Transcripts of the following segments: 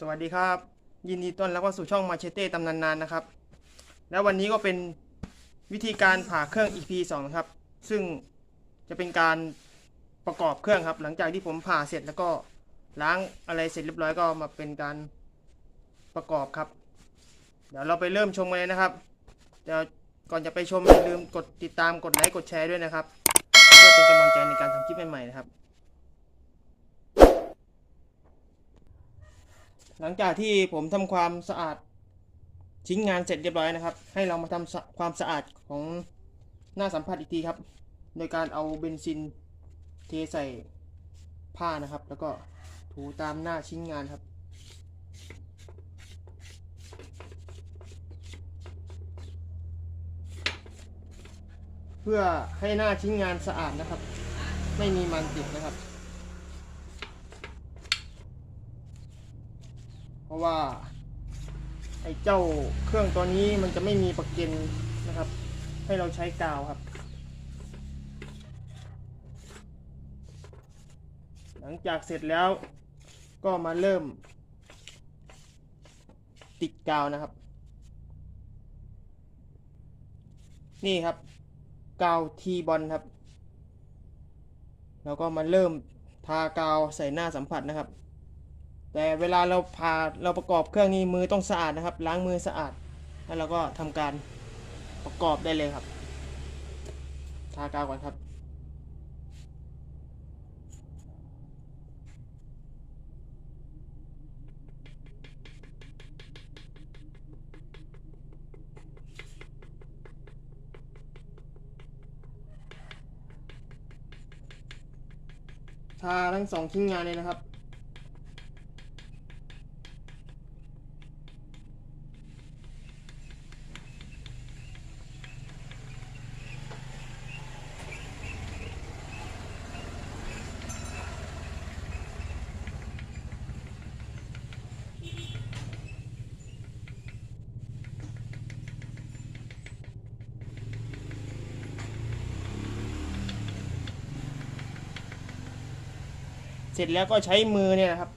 สวัสดีครับ ยินดีต้อนรับเข้าสู่ช่องมาเชเต้ตำนานนานนะครับ แล้ววันนี้ก็เป็นวิธีการผ่าเครื่อง EP 2นะครับ ซึ่งจะเป็นการประกอบเครื่องครับ หลังจากที่ผมผ่าเสร็จแล้วก็ล้างอะไรเสร็จเรียบร้อยก็มาเป็นการประกอบครับ เดี๋ยวเราไปเริ่มชมกันเลยนะครับเดี๋ยวก่อนจะไปชมอย่าลืมกดติดตามกดไลค์กดแชร์ด้วยนะครับ เพื่อเป็นกำลังใจในการทำคลิปใหม่ๆนะครับ หลังจากที่ผมทำความสะอาดชิ้นงานเสร็จเรียบร้อยนะครับ ให้เรามาทำสะความสะอาดของหน้าสัมผัสอีกทีครับ โดยการเอาเบนซินเทใส่ผ้านะครับ แล้วก็ถูตามหน้าชิ้นงานครับเพื่อให้หน้าชิ้นงานสะอาดนะครับ ไม่มีมันติดนะครับ เพ ราะว่าไอ้เจ้าเครื่องตัวนี้มันจะไม่มีปลักเกนนะครับ ให้เราใช้กาวครับ หลังจากเสร็จแล้วก็มาเริ่ม ติดกาวนะครับ นี่ครับ กาวทีบอลครับ แล้วก็มาเริ่มทากาวใส่หน้าสัมผัสนะครับ แต่เวลาเราผ่าเราประกอบเครื่องนี้มือต้องสะอาดนะครับ ล้างมือสะอาด แล้วเราก็ทำการประกอบได้เลยครับทากาวก่อนครับ ทาทั้งสองชิ้นงานเลยนะครับ เสร็จแล้วก็ใช้มือเนี่ยนะครับ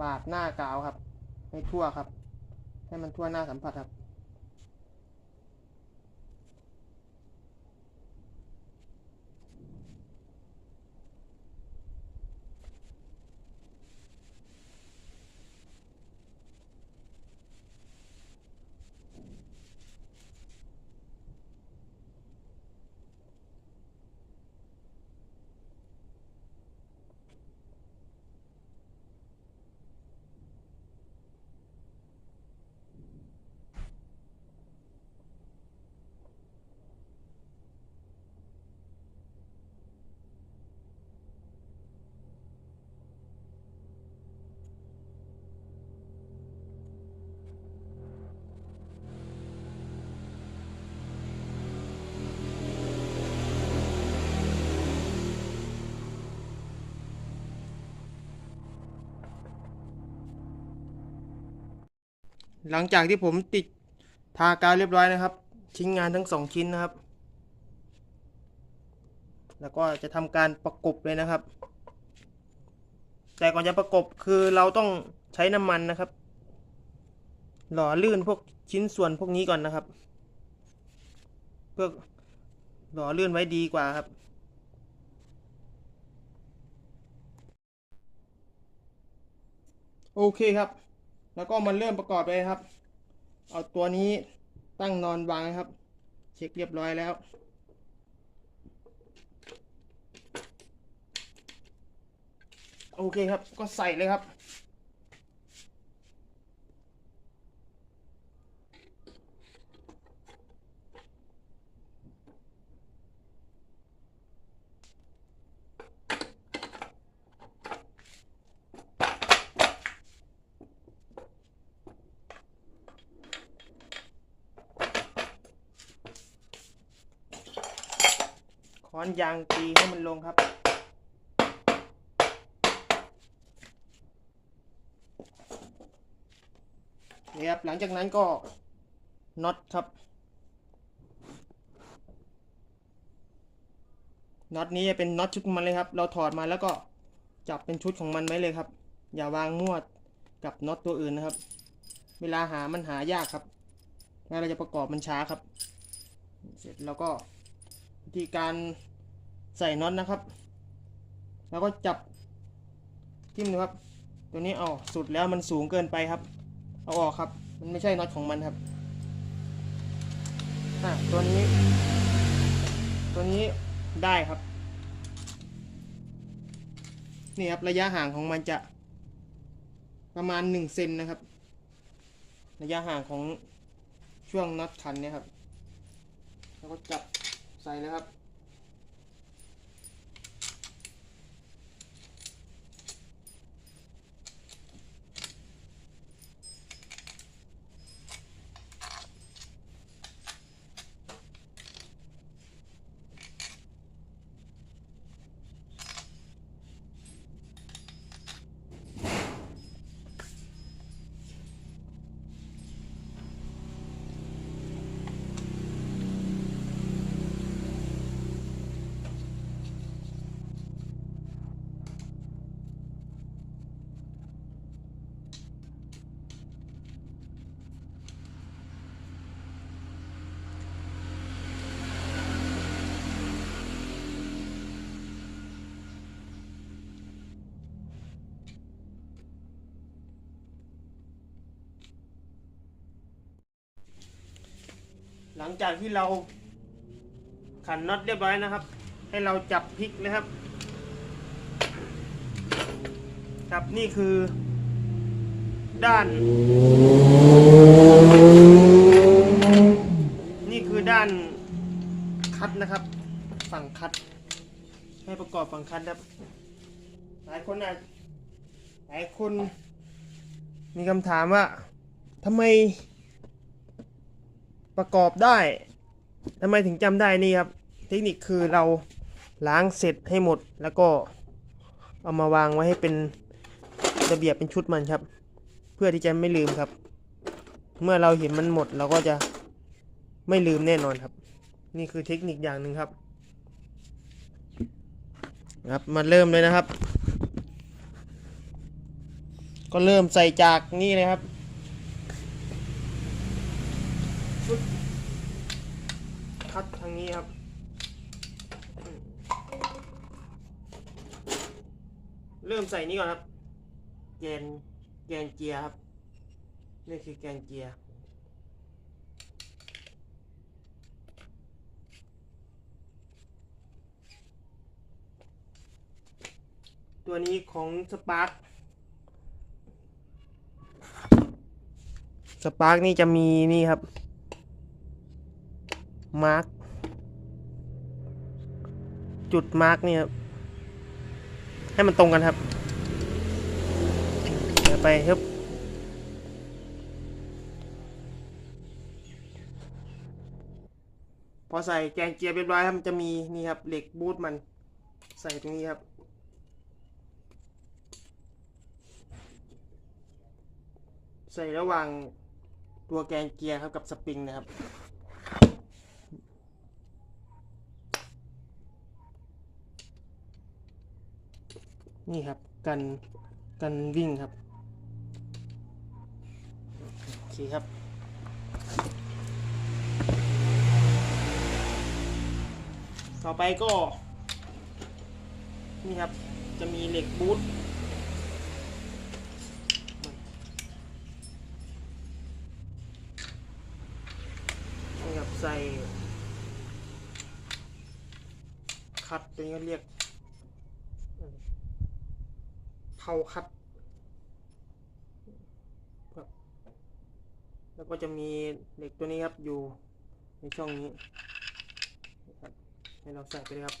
ปาดหน้ากาวครับ ให้ทั่วครับ ให้มันทั่วหน้าสัมผัสครับ หลังจากที่ผมติดทากาวเรียบร้อยนะครับ ชิ้นงานทั้งสองชิ้นนะครับ แล้วก็จะทำการประกบเลยนะครับ แต่ก่อนจะประกบคือเราต้องใช้น้ำมันนะครับ หล่อลื่นพวกชิ้นส่วนพวกนี้ก่อนนะครับ เพื่อหล่อลื่นไว้ดีกว่าครับโอเคครับ แล้วก็มันเริ่มประกอบเลยครับ เอาตัวนี้ตั้งนอนวางนะครับ เช็คเรียบร้อยแล้ว โอเคครับก็ใส่เลยครับ ยางตีให้มันลงครับ นี่ครับ หลังจากนั้นก็น็อตครับ น็อตนี้จะเป็นน็อตชุดมันเลยครับ เราถอดมาแล้วก็จับเป็นชุดของมันไว้เลยครับ อย่าวางมั่วกับน็อตตัวอื่นนะครับ เวลาหามันหายากครับแล้วเราจะประกอบมันช้าครับ เสร็จแล้วก็วิธีการ ใส่น็อตนะครับ แล้วก็จับทิ่มนะครับ ตัวนี้เอาสุดแล้วมันสูงเกินไปครับ เอาออกครับ มันไม่ใช่น็อตของมันครับอะตัวนี้ ตัวนี้ได้ครับ นี่ครับระยะห่างของมันจะประมาณ1เซนนะครับ ระยะห่างของช่วงน็อตคันเนี่ยครับ แล้วก็จับใส่เลยครับ หลังจากที่เราขันน็อตเรียบร้อยนะครับ ให้เราจับพลิกนะครับ ครับนี่คือ ด้าน นี่คือด้านคัดนะครับ ฝั่งคัด ให้ประกอบฝั่งคัดครับ หลายคนอาจหลายคนมีคำถามว่าทำไม ประกอบได้ทำไมถึงจำได้นี่ครับ เทคนิคคือเราล้างเสร็จให้หมดแล้วก็เอามาวางไว้ให้เป็นระเบียบเป็นชุดมันครับ เพื่อที่จะไม่ลืมครับ เมื่อเราเห็นมันหมดเราก็จะไม่ลืมแน่นอนครับ นี่คือเทคนิคอย่างหนึ่งครับครับมาเริ่มเลยนะครับ ก็เริ่มใส่จากนี่เลยครับ คัดทางนี้ครับเริ่มใส่นี่ก่อนครับ แกนแกนเกียร์ครับ นี่คือแกนเกียร์ตัวนี้ของสปาร์ k สปาร์ k นี่จะมีนี่ครับ มาร์ก จุดมาร์กนี่ครับให้มันตรงกันครับไปครับพอใส่แกนเกียร์เรียบร้อยครับมันจะมีนี่ครับเหล็กบูทมันใส่ตรงนี้ครับ ใส่ระหว่างตัวแกนเกียร์ครับกับสปริงนะครับ นี่ครับ กันกันวิ่งครับ โอเคครับ ต่อไปก็ นี่ครับ จะมีเหล็กบูทนี่ครับใส่คัดตัวนี้เรียก เผาคัดแล้วก็จะมีเหล็กตัวนี้ครับอยู่ในช่องนี้ครับให้เราใส่ไปเลยครับ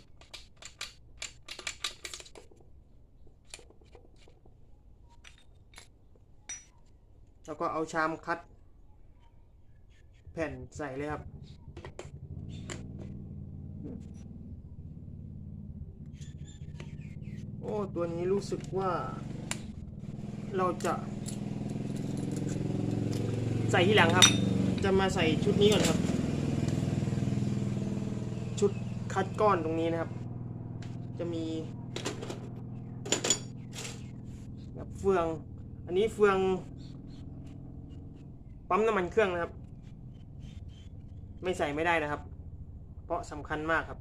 แล้วก็เอาชามคัด แผ่นใส่เลยครับ อ้ตัวนี้รู้สึกว่าเราจะใส่ที่หลังครับ จะมาใส่ชุดนี้ก่อนครับ ชุดคัดก้อนตรงนี้นะครับ จะมีแบบเฟือง อันนี้เฟือง ปั๊มน้ำมันเครื่องนะครับ ไม่ใส่ไม่ได้นะครับ เพราะสำคัญมากครับ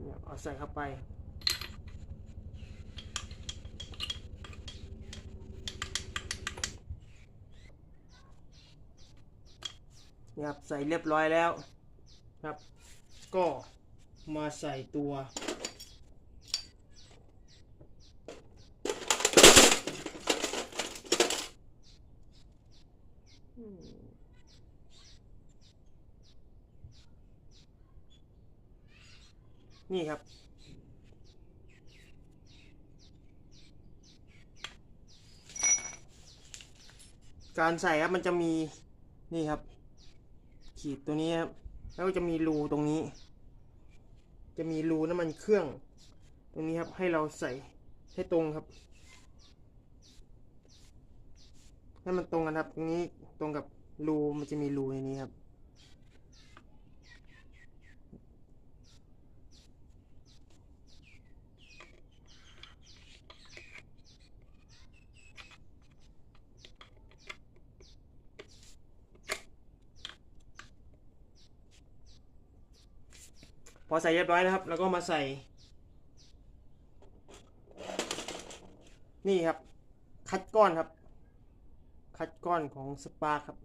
เนี่ยเอาใส่เข้าไป นี่ครับใส่เรียบร้อยแล้วครับ ก็มาใส่ตัว นี่ครับการใส่ครับมันจะมีนี่ครับ ขีดตัวนี้ครับแล้วจะมีรูตรงนี้ จะมีรูน้ำมันเครื่อง ตรงนี้ครับให้เราใส่ให้ตรงครับให้มันตรงกันครับตรงนี้ตรงกับรูมันจะมีรูในนี้ครับ พ อใส่เรียบร้อยนะครับ แล้วก็มาใส่ นี่ครับ คัดก้อนครับ คัดก้อนของสปาครับ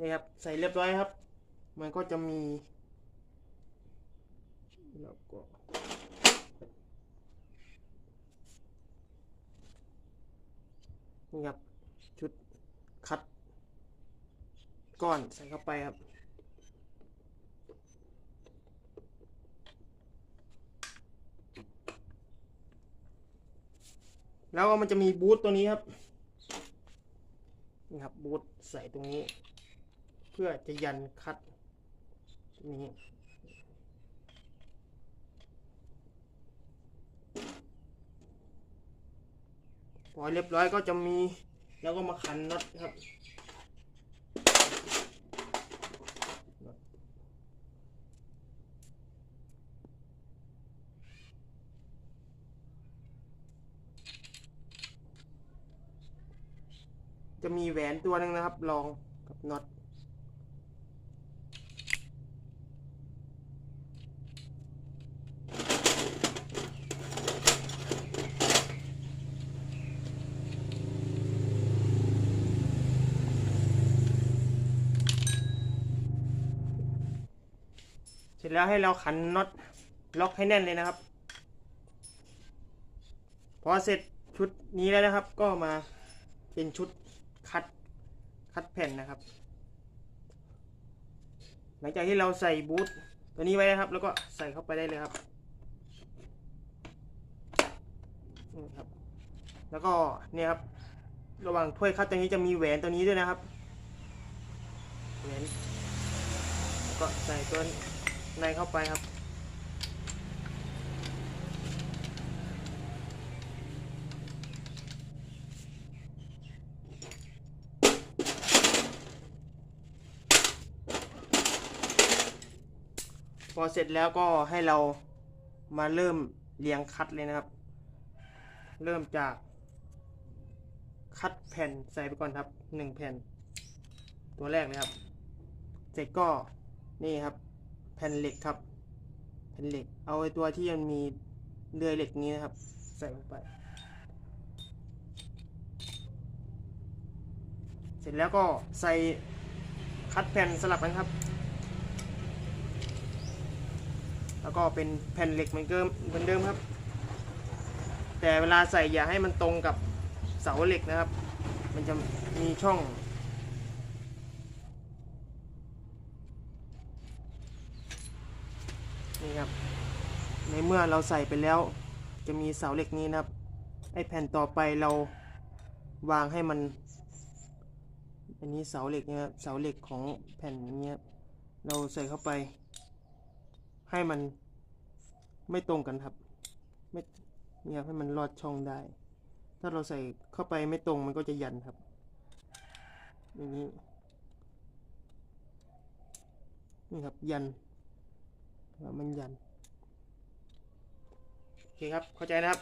นี่ครับ ใส่เรียบร้อยครับ มันก็จะมีแล้วก็ นี่ครับ ชุดคัด ก้อนใส่เข้าไปครับ แล้วมันจะมีบูทตัวนี้ครับ นี่ครับบูทใส่ตรงนี้ เพื่อจะยันคัดนี้ พอเรียบร้อยก็จะมีแล้วก็มาขันน็อตครับจะมีแหวนตัวหนึ่งนะครับรองกับน็อต แล้วให้เราขันน็อตล็อกให้แน่นเลยนะครับ พอเสร็จชุดนี้แล้วนะครับ ก็มาเป็นชุดคัดคัดแผ่นนะครับ หลังจากที่เราใส่บูทตัวนี้ไว้นะครับ แล้วก็ใส่เข้าไปได้เลยครับนี่ครับ แล้วก็เนี่ยครับ ระหว่างถ้วยคัดตรงนี้จะมีแหวนตัวนี้ด้วยนะครับแหวนก็ใส่ตัว ในเข้าไปครับ พอเสร็จแล้วก็ให้เรามาเริ่มเรียงคัดเลยนะครับ เริ่มจาก คัดแผ่นใส่ไปก่อนครับหนึ่งแผ่น ตัวแรกเลยครับ เสร็จก็นี่ครับ แผ่นเหล็กครับ แผ่นเหล็ก เอาไอ้ตัวที่มันมีเลื่อยเหล็กนี้นะครับ ใส่ลงไป เสร็จแล้วก็ใส่คัดแผ่นสลับกันครับ แล้วก็เป็นแผ่นเหล็กเหมือนเดิมเหมือนเดิมครับ แต่เวลาใส่อย่าให้มันตรงกับเสาเหล็กนะครับ มันจะมีช่อง ครับ ในเมื่อเราใส่ไปแล้ว จะมีเสาเหล็กนี้นะครับ ไอแผ่นต่อไปเราวางให้มัน อันนี้เสาเหล็กเนี่ยครับ เสาเหล็กของแผ่นนี้ครับเราใส่เข้าไป ให้มันไม่ตรงกันครับ ไม่เนี่ยให้มันลอดช่องได้ ถ้าเราใส่เข้าไปไม่ตรงมันก็จะยันครับ อย่างนี้ นี่ครับยัน ว่ามันยัน โอเคครับ เข้าใจนะครับ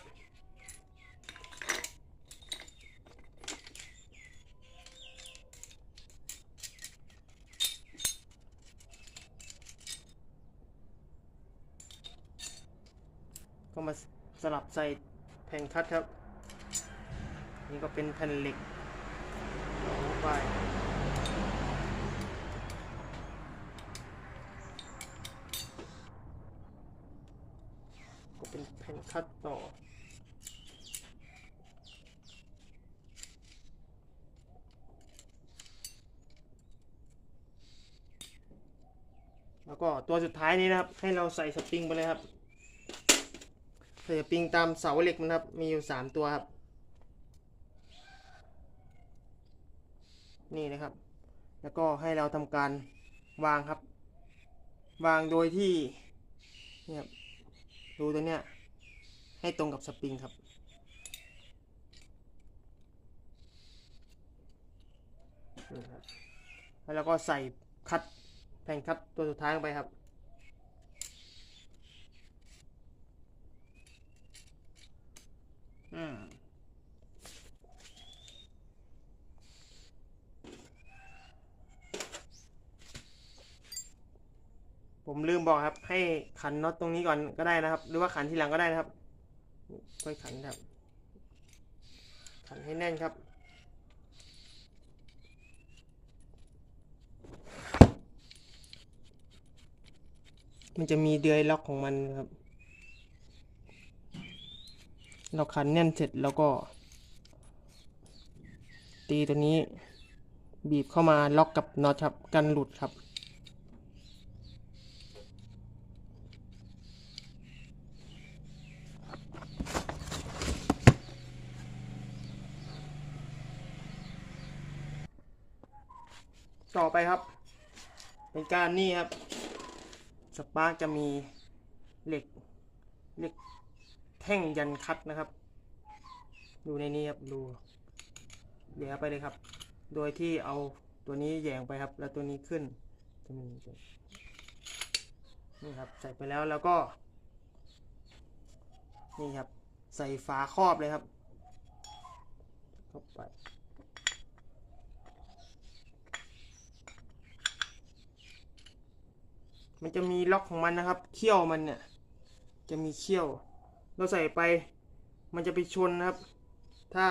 ก็มาสลับใส่แผ่นคัดครับ นี่ก็เป็นแผ่นเหล็กลงไปก็เป็นแผ่น คัดต่อ แล้วก็ตัวสุดท้ายนี้นะครับ ให้เราใส่สปริงไปเลยครับ ใส่สปริงตามเสาเหล็กมันครับ มีอยู่สามตัวครับ นี่นะครับ แล้วก็ให้เราทำการวางครับ วางโดยที่เนี่ยครับรูตัวเนี้ย ให้ตรงกับสปริงครับ แล้วก็ใส่คัดแผ่นคัดตัวสุดท้ายลงไปครับ อืมผมลืมบอกครับ ให้ขันน็อตตรงนี้ก่อนก็ได้นะครับ หรือว่าขันทีหลังก็ได้นะครับ ค่อยขันครับ ขันให้แน่นครับ มันจะมีเดือยล็อกของมันครับ เราขันแน่นเสร็จแล้วก็ ตีตัวนี้บีบเข้ามาล็อกกับน็อตครับ กันหลุดครับ ต่อไปครับ เป็นการนี่ครับสปาร์กจะมีเหล็กเหล็กแท่งยันคัดนะครับดูในนี้ครับดูเดี๋ยวไปเลยครับ โดยที่เอาตัวนี้แยงไปครับ แล้วตัวนี้ขึ้นนี่ครับใส่ไปแล้วแล้วก็ นี่ครับ ใส่ฝาครอบเลยครับเข้าไป มันจะมีล็อกของมันนะครับ เขี้ยวมันเนี่ย จะมีเขี้ยว เราใส่ไป มันจะไปชนนะครับ ถ้า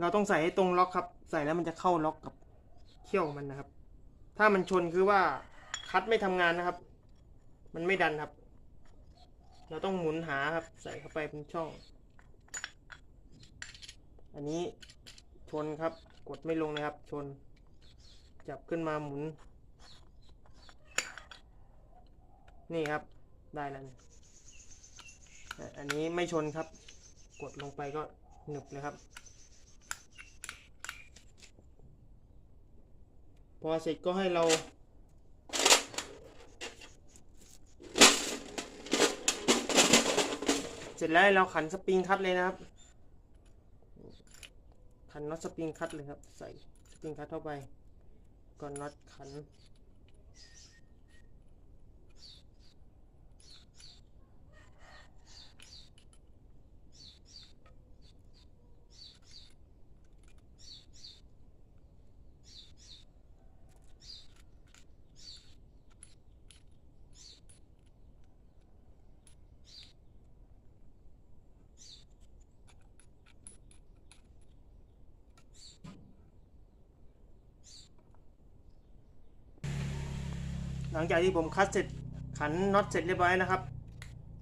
เราต้องใส่ให้ตรงล็อกครับ ใส่แล้วมันจะเข้าล็อกกับเขี้ยวมันนะครับ ถ้ามันชนคือว่าคัดไม่ทำงานนะครับ มันไม่ดันครับ เราต้องหมุนหาครับ ใส่เข้าไปเป็นช่อง อันนี้ชนครับ กดไม่ลงนะครับ ชน จับขึ้นมาหมุน นี่ครับได้แล้วนี่อะอันนี้ไม่ชนครับ กดลงไปก็หนึบเลยครับ พอเสร็จก็ให้เรา เสร็จแล้วเราขันสปริงคัตเลยนะครับ ขันน็อตสปริงคัตเลยครับ ใส่สปริงคัตเข้าไปก่อนน็อตขัน ห ลังจากที่ผมคัดเสร็จขันน็อตเสร็จเรียบร้อยนะครับ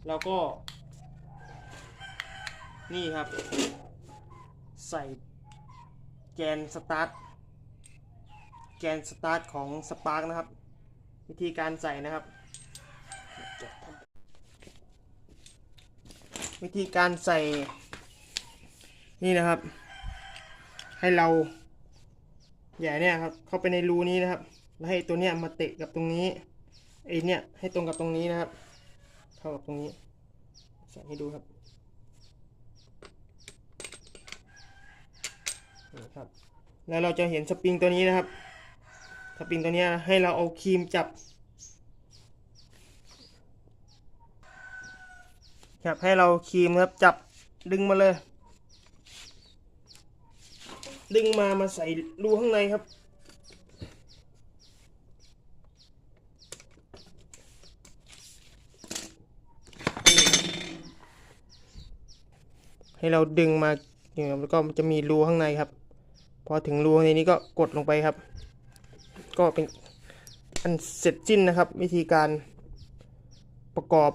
เราก็ นี่ครับ ใส่แกนสตาร์ทแกนสตาร์ทของสปาร์กนะครับ วิธีการใส่นะครับ วิธีการใส่ นี่นะครับ ให้เราแหย่เนี่ยครับ เข้าไปในรูนี้นะครับ แล้วให้ตัวเนี้ยมาเตะกับตรงนี้ไอเนี่ยให้ตรงกับตรงนี้นะครับ เข้ากับตรงนี้ใส่ให้ดูครับนี่ครับแล้วเราจะเห็นสปริงตัวนี้นะครับสปริงตัวเนี้ยให้เราเอาครีมจับครับให้เราครีมครับจับดึงมาเลย ดึงมามาใส่รูข้างในครับ ให้เราดึงมาอย่างแล้วก็จะมีรูข้างในครับ พอถึงรูข้างในนี้ก็กดลงไปครับ ก็เป็นอันเสร็จสิ้นนะครับ วิธีการประกอบ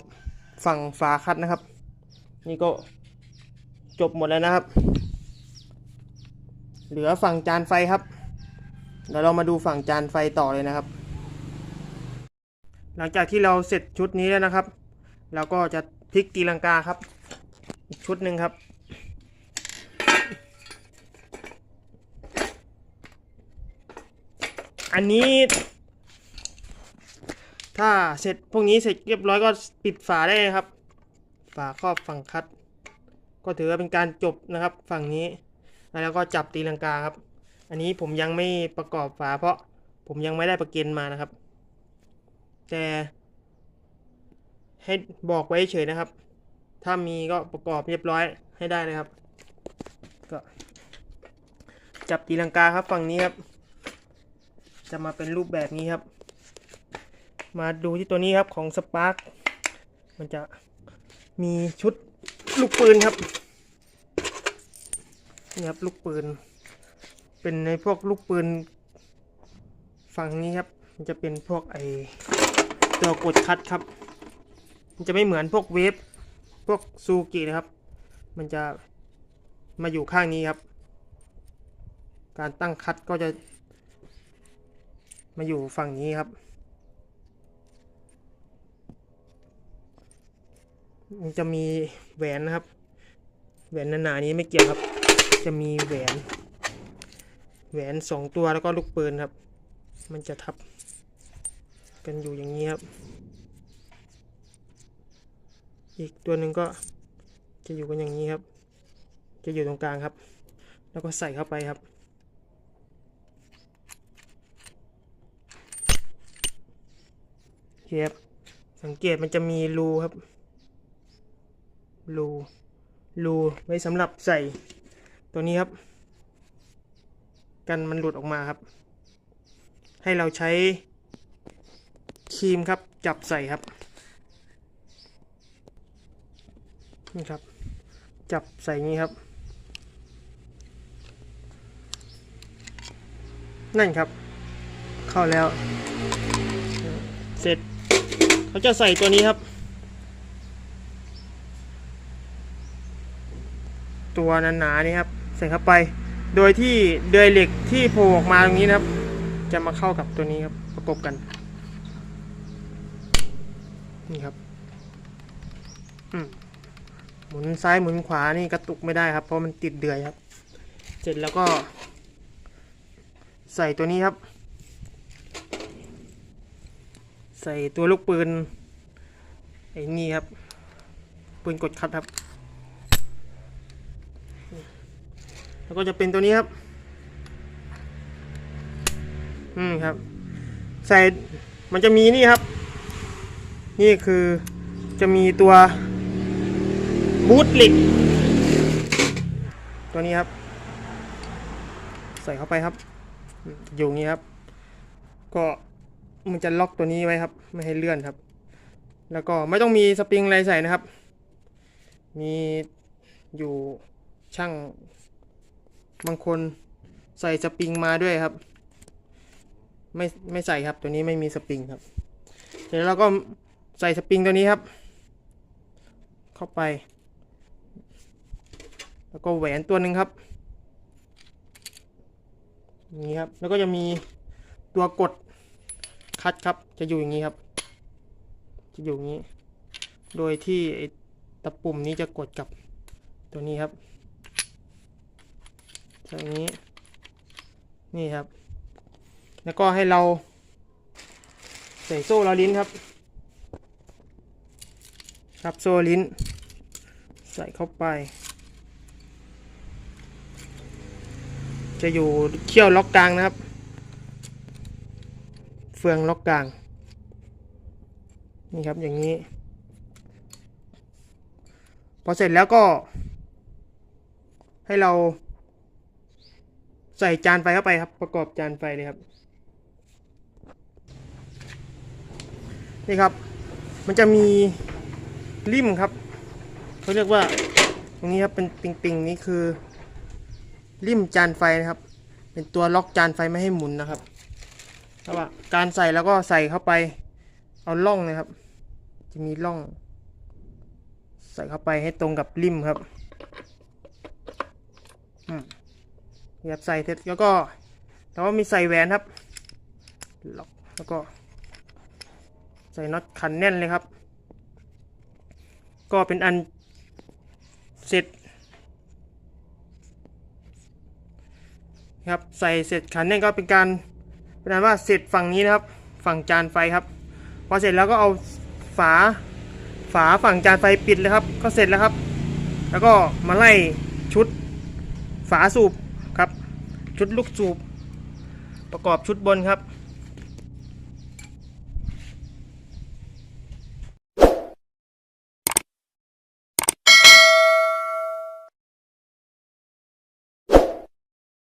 ฝั่งฝาคัดนะครับ นี่ก็จบหมดแล้วนะครับ เหลือฝั่งจานไฟครับเดี๋ยวเรามาดูฝั่งจานไฟต่อเลยนะครับ หลังจากที่เราเสร็จชุดนี้แล้วนะครับ เราก็จะพลิกตีลังกาครับ อีกชุดหนึ่งครับ อันนี้ ถ้าเสร็จพวกนี้เสร็จเรียบร้อยก็ปิดฝาได้ครับ ฝาครอบฝั่งคัด ก็ถือว่าเป็นการจบนะครับ ฝั่งนี้ แล้วก็จับตีลังกาครับ อันนี้ผมยังไม่ประกอบฝาเพราะผมยังไม่ได้ประเกันมานะครับ แต่ให้บอกไว้เฉยนะครับ ถ้ามีก็ประกอบเรียบร้อยให้ได้เลยครับ ก็จับตีลังกาครับฝั่งนี้ครับ จะมาเป็นรูปแบบนี้ครับ มาดูที่ตัวนี้ครับของสปาร์คมันจะมีชุดลูกปืนครับนี่ครับลูกปืน เป็นในพวกลูกปืน ฝั่งนี้ครับ มันจะเป็นพวกไอตัวกดคัดครับ มันจะไม่เหมือนพวกเวฟพวกซูกินะครับ มันจะมาอยู่ข้างนี้ครับ การตั้งคัดก็จะ มาอยู่ฝั่งนี้ครับมันจะมีแหวนนะครับ แหวนหนาๆนี้ไม่เกี่ยวครับ จะมีแหวน แหวนสองตัวแล้วก็ลูกปืนครับ มันจะทับ กันอยู่อย่างนี้ครับ อีกตัวหนึ่งก็จะอยู่กันอย่างนี้ครับ จะอยู่ตรงกลางครับ แล้วก็ใส่เข้าไปครับ ครับสังเกตมันจะมีรูครับ รู รูไว้สำหรับใส่ตัวนี้ครับ กันมันหลุดออกมาครับ ให้เราใช้ครีมครับจับใส่ครับนี่ครับ จับใส่งนี้ครับ นั่นครับ เข้าแล้ว เสร็จ เขาจะใส่ตัวนี้ครับ ตัวหนาๆนี่ครับ ใส่เข้าไป โดยที่เดือยเหล็กที่โผล่ออกมาตรงนี้นะครับ จะมาเข้ากับตัวนี้ครับประกบกันนี่ครับอืมหมุนซ้ายหมุนขวานี่กระตุกไม่ได้ครับ เพราะมันติดเดือยครับ เสร็จแล้วก็ ใส่ตัวนี้ครับ ใส่ตัวลูกปืนไอ้นี่ครับ ปืนกดคัดครับ แล้วก็จะเป็นตัวนี้ครับ อืมครับ ใส่มันจะมีนี่ครับ นี่คือจะมีตัวบูทเหล็กตัวนี้ครับ ใส่เข้าไปครับ อยู่นี้ครับ ก็ มันจะล็อกตัวนี้ไว้ครับ ไม่ให้เลื่อนครับ แล้วก็ไม่ต้องมีสปริงอะไรใส่นะครับ มีอยู่ช่างบางคนใส่สปริงมาด้วยครับ ไม่ไม่ใส่ครับตัวนี้ไม่มีสปริงครับเดี๋ยวเราก็ใส่สปริงตัวนี้ครับ เข้าไป แล้วก็แหวนตัวหนึ่งครับนี้ครับแล้วก็จะมีตัวกด คัดครับ จะอยู่อย่างนี้ครับ จะอยู่อย่างนี้ โดยที่ไอ้ตะปุ่มนี้จะกดกับตัวนี้ครับอย่างนี้ นี่ครับ แล้วก็ให้เรา ใส่โซ่ลอลิ้นครับ ครับโซ่ลิ้น ใส่เข้าไป จะอยู่เขี้ยวล็อกกลางนะครับ เฟืองล็อกกลาง นี่ครับอย่างนี้ พอเสร็จแล้วก็ ให้เราใส่จานไฟเข้าไปครับ ประกอบจานไฟเลยครับ นี่ครับ มันจะมีริมครับเขาเรียกว่าตรงนี้ครับเป็นปิงๆนี่คือริมจานไฟนะครับ เป็นตัวล็อกจานไฟไม่ให้หมุนนะครับ ราะว่าการใส่แล้วก็ใส่เข้าไปเอาล่องนะครับ จะมีล่อง ใส่เข้าไปให้ตรงกับริมครับอืมครับใส่เสร็จแล้วก็แล้วก็มีใส่แหวนครับล็อกแล้วก็ ใส่น็อตขันแน่นเลยครับ ก็เป็นอันเสร็จครับใส่เสร็จขันแน่นก็เป็นการ เป็นอันว่าเสร็จฝั่งนี้นะครับ ฝั่งจานไฟครับ พอเสร็จแล้วก็เอาฝาฝาฝั่งจานไฟปิดเลยครับ ก็เสร็จแล้วครับ แล้วก็มาไล่ชุดฝาสูบครับ ชุดลูกสูบ ประกอบชุดบนครับ